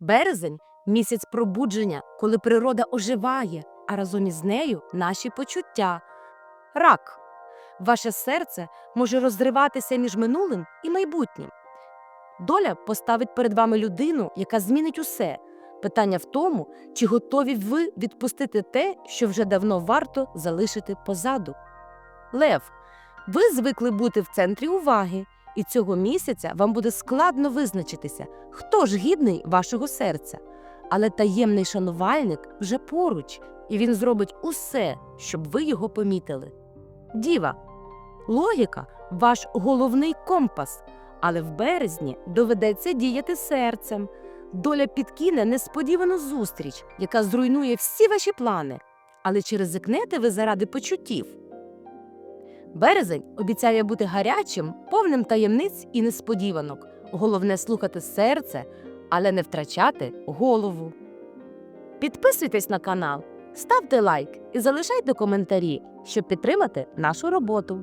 Березень місяць пробудження, коли природа оживає, а разом із нею наші почуття. Рак. Ваше серце може розриватися між минулим і майбутнім. Доля поставить перед вами людину, яка змінить усе. Питання в тому, чи готові ви відпустити те, що вже давно варто залишити позаду. Лев, ви звикли бути в центрі уваги, і цього місяця вам буде складно визначитися, хто ж гідний вашого серця. Але таємний шанувальник вже поруч, і він зробить усе, щоб ви його помітили. Діва, логіка ваш головний компас, але в березні доведеться діяти серцем. Доля підкине несподівану зустріч, яка зруйнує всі ваші плани. Але чи ризикнете ви заради почуттів? Березень обіцяє бути гарячим, повним таємниць і несподіванок. Головне слухати серце, але не втрачати голову. Підписуйтесь на канал, ставте лайк і залишайте коментарі, щоб підтримати нашу роботу.